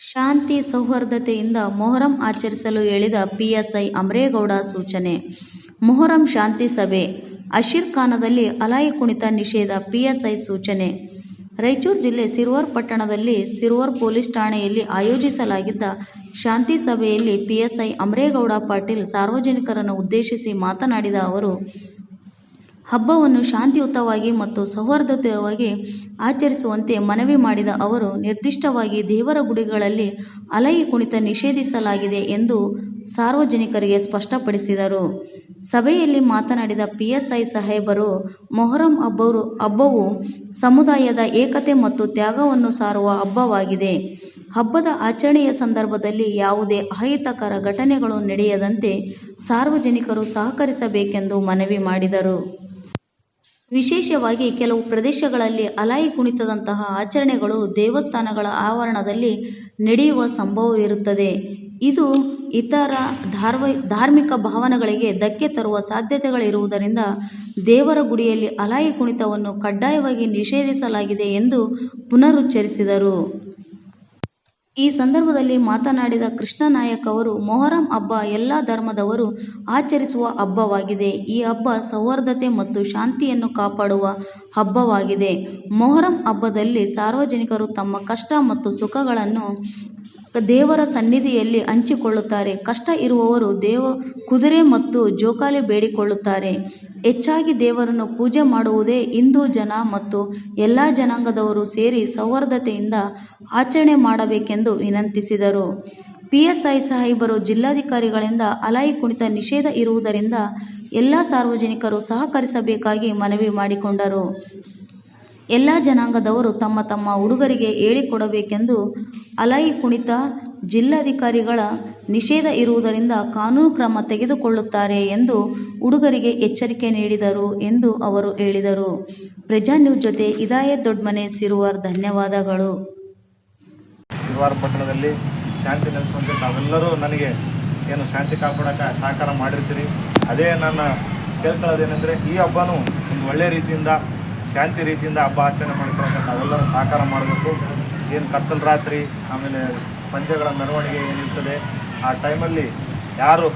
ಶಾಂತಿ ಸೌಹಾರ್ದತೆಯಿಂದ ಮೊಹರಂ ಆಚರಿಸಲು ಹೇಳಿದ ಪಿಎಸ್ಐ ಅಮರೇಗೌಡ ಸೂಚನೆ. ಮೊಹರಂ ಶಾಂತಿ ಸಭೆ. ಅಶೀರ್ ಖಾನದಲ್ಲಿ ಅಲಾಯಿ ಕುಣಿತ ನಿಷೇಧ ಪಿಎಸ್ಐ ಸೂಚನೆ. ರಾಯಚೂರು ಜಿಲ್ಲೆ ಸಿರ್ವರ್ ಪಟ್ಟಣದಲ್ಲಿ ಸಿರ್ವರ್ ಪೊಲೀಸ್ ಠಾಣೆಯಲ್ಲಿ ಆಯೋಜಿಸಲಾಗಿದ್ದ ಶಾಂತಿ ಸಭೆಯಲ್ಲಿ ಪಿಎಸ್ಐ ಅಮರೇಗೌಡ ಪಾಟೀಲ್ ಸಾರ್ವಜನಿಕರನ್ನು ಉದ್ದೇಶಿಸಿ ಮಾತನಾಡಿದ ಅವರು ಹಬ್ಬವನ್ನು ಶಾಂತಿಯುತವಾಗಿ ಮತ್ತು ಸೌಹಾರ್ದಯುತವಾಗಿ ಆಚರಿಸುವಂತೆ ಮನವಿ ಮಾಡಿದ ಅವರು, ನಿರ್ದಿಷ್ಟವಾಗಿ ದೇವರ ಗುಡಿಗಳಲ್ಲಿ ಅಲೈ ಕುಣಿತ ನಿಷೇಧಿಸಲಾಗಿದೆ ಎಂದು ಸಾರ್ವಜನಿಕರಿಗೆ ಸ್ಪಷ್ಟಪಡಿಸಿದರು. ಸಭೆಯಲ್ಲಿ ಮಾತನಾಡಿದ ಪಿಎಸ್ಐ ಸಾಹೇಬರು, ಮೊಹರಂ ಹಬ್ಬರು, ಹಬ್ಬವು ಸಮುದಾಯದ ಏಕತೆ ಮತ್ತು ತ್ಯಾಗವನ್ನು ಸಾರುವ ಹಬ್ಬವಾಗಿದೆ. ಹಬ್ಬದ ಆಚರಣೆಯ ಸಂದರ್ಭದಲ್ಲಿ ಯಾವುದೇ ಅಹಿತಕರ ಘಟನೆಗಳು ನಡೆಯದಂತೆ ಸಾರ್ವಜನಿಕರು ಸಹಕರಿಸಬೇಕೆಂದು ಮನವಿ ಮಾಡಿದರು. ವಿಶೇಷವಾಗಿ ಕೆಲವು ಪ್ರದೇಶಗಳಲ್ಲಿ ಅಲಾಯಿ ಕುಣಿತದಂತಹ ಆಚರಣೆಗಳು ದೇವಸ್ಥಾನಗಳ ಆವರಣದಲ್ಲಿ ನಡೆಯುವ ಸಂಭವವಿರುತ್ತದೆ ಇದು ಇತರ ಧಾರ್ವ, ಧಾರ್ಮಿಕ ಭಾವನೆಗಳಿಗೆ ಧಕ್ಕೆ ತರುವ ಸಾಧ್ಯತೆಗಳಿರುವುದರಿಂದ ದೇವರ ಗುಡಿಯಲ್ಲಿ ಅಲಾಯಿ ಕುಣಿತವನ್ನು ಕಡ್ಡಾಯವಾಗಿ ನಿಷೇಧಿಸಲಾಗಿದೆ ಎಂದು ಪುನರುಚ್ಚರಿಸಿದರು. ಈ ಸಂದರ್ಭದಲ್ಲಿ ಮಾತನಾಡಿದ ಕೃಷ್ಣನಾಯಕ್ ಅವರು, ಮೊಹರಂ ಹಬ್ಬ ಎಲ್ಲ ಧರ್ಮದವರು ಆಚರಿಸುವ ಹಬ್ಬವಾಗಿದೆ. ಈ ಹಬ್ಬ ಸೌಹಾರ್ದತೆ ಮತ್ತು ಶಾಂತಿಯನ್ನು ಕಾಪಾಡುವ ಹಬ್ಬವಾಗಿದೆ. ಮೊಹರಂ ಹಬ್ಬದಲ್ಲಿ ಸಾರ್ವಜನಿಕರು ತಮ್ಮ ಕಷ್ಟ ಮತ್ತು ಸುಖಗಳನ್ನು ದೇವರ ಸನ್ನಿಧಿಯಲ್ಲಿ ಹಂಚಿಕೊಳ್ಳುತ್ತಾರೆ. ಕಷ್ಟ ಇರುವವರು ದೇವ ಕುದುರೆ ಮತ್ತು ಜೋಕಾಲಿ ಬೇಡಿಕೊಳ್ಳುತ್ತಾರೆ. ಹೆಚ್ಚಾಗಿ ದೇವರನ್ನು ಪೂಜೆ ಮಾಡುವುದೇ ಹಿಂದೂ ಜನ ಮತ್ತು ಎಲ್ಲ ಜನಾಂಗದವರು ಸೇರಿ ಸೌಹಾರ್ದತೆಯಿಂದ ಆಚರಣೆ ಮಾಡಬೇಕೆಂದು ವಿನಂತಿಸಿದರು. ಪಿಎಸ್ಐ ಸಾಹೇಬರು ಜಿಲ್ಲಾಧಿಕಾರಿಗಳಿಂದ ಅಲಾಯಿ ಕುಣಿತ ನಿಷೇಧ ಇರುವುದರಿಂದ ಎಲ್ಲ ಸಾರ್ವಜನಿಕರು ಸಹಕರಿಸಬೇಕಾಗಿ ಮನವಿ ಮಾಡಿಕೊಂಡರು. ಎಲ್ಲ ಜನಾಂಗದವರು ತಮ್ಮ ತಮ್ಮ ಹುಡುಗರಿಗೆ ಹೇಳಿಕೊಡಬೇಕೆಂದು ಅಲಾಯಿ ಕುಣಿತ ಜಿಲ್ಲಾಧಿಕಾರಿಗಳ ನಿಷೇಧ ಇರುವುದರಿಂದ ಕಾನೂನು ಕ್ರಮ ತೆಗೆದುಕೊಳ್ಳುತ್ತಾರೆ ಎಂದು ಹುಡುಗರಿಗೆ ಎಚ್ಚರಿಕೆ ನೀಡಿದರು ಎಂದು ಅವರು ಹೇಳಿದರು. ಪ್ರಜಾ ನ್ಯೂಸ್ ಜೊತೆ ಇದಾಯತ್ ದೊಡ್ಮನೆ ಸಿರುವಾರ್, ಧನ್ಯವಾದಗಳು. ಸಿರುವಾರ್ ಪಟ್ಟಣದಲ್ಲಿ ಶಾಂತಿ ನೆಲೆಸುವಂತೆ ತಾವೆಲ್ಲರೂ ನನಗೆ ಏನು ಶಾಂತಿ ಕಾಪಾಡೋಕೆ ಸಹಕಾರ ಮಾಡಿರ್ತೀರಿ. ಅದೇ ನನ್ನ ಕೇಳ್ಕೊಳ್ಳೋದೇನೆಂದರೆ ಈ ಹಬ್ಬನೂ ಒಂದು ಒಳ್ಳೆಯ ರೀತಿಯಿಂದ ಶಾಂತಿ ರೀತಿಯಿಂದ ಹಬ್ಬ ಆಚರಣೆ ಮಾಡ್ಕೊಳ್ಳೋಕೆ ನಾವೆಲ್ಲರೂ ಸಹಕಾರ ಮಾಡಬೇಕು. ಏನು ಕತ್ತಲು ರಾತ್ರಿ, ಆಮೇಲೆ ಸಂಜೆಗಳ ಮೆರವಣಿಗೆ ಏನಿರ್ತದೆ, ಆ ಟೈಮಲ್ಲಿ ಯಾರು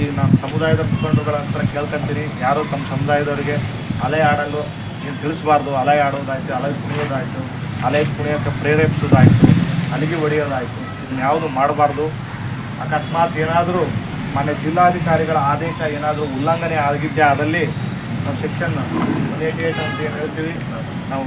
ಈ ನಮ್ಮ ಸಮುದಾಯದ ಮುಖಂಡರುಗಳ ಹತ್ರ ಕೇಳ್ಕೊಂತೀರಿ, ಯಾರು ತಮ್ಮ ಸಮುದಾಯದವರಿಗೆ ಅಲೆ ಆಡಲು ಏನು ತಿಳಿಸ್ಬಾರ್ದು, ಅಲೆ ಆಡೋದಾಯಿತು, ಅಲೆ ಕುಣಿಯೋದಾಯಿತು, ಅಲೆ ಕುಣಿಯೋಕ್ಕೆ ಪ್ರೇರೇಪಿಸೋದಾಯಿತು, ಅಲಿಗೆ ಹೊಡೆಯೋದಾಯಿತು ಇದನ್ನ ಯಾವುದು ಮಾಡಬಾರ್ದು. ಅಕಸ್ಮಾತ್ ಏನಾದರೂ ಮನೆ ಜಿಲ್ಲಾಧಿಕಾರಿಗಳ ಆದೇಶ ಏನಾದರೂ ಉಲ್ಲಂಘನೆ ಆಗಿದ್ದೇ ಆದಲ್ಲಿ ನಾವು ಸೆಕ್ಷನ್ ಒನ್ ಏಯ್ಟಿ ಏಯ್ಟ್ ಅಂತ ಏನು ಹೇಳ್ತೀವಿ ನಾವು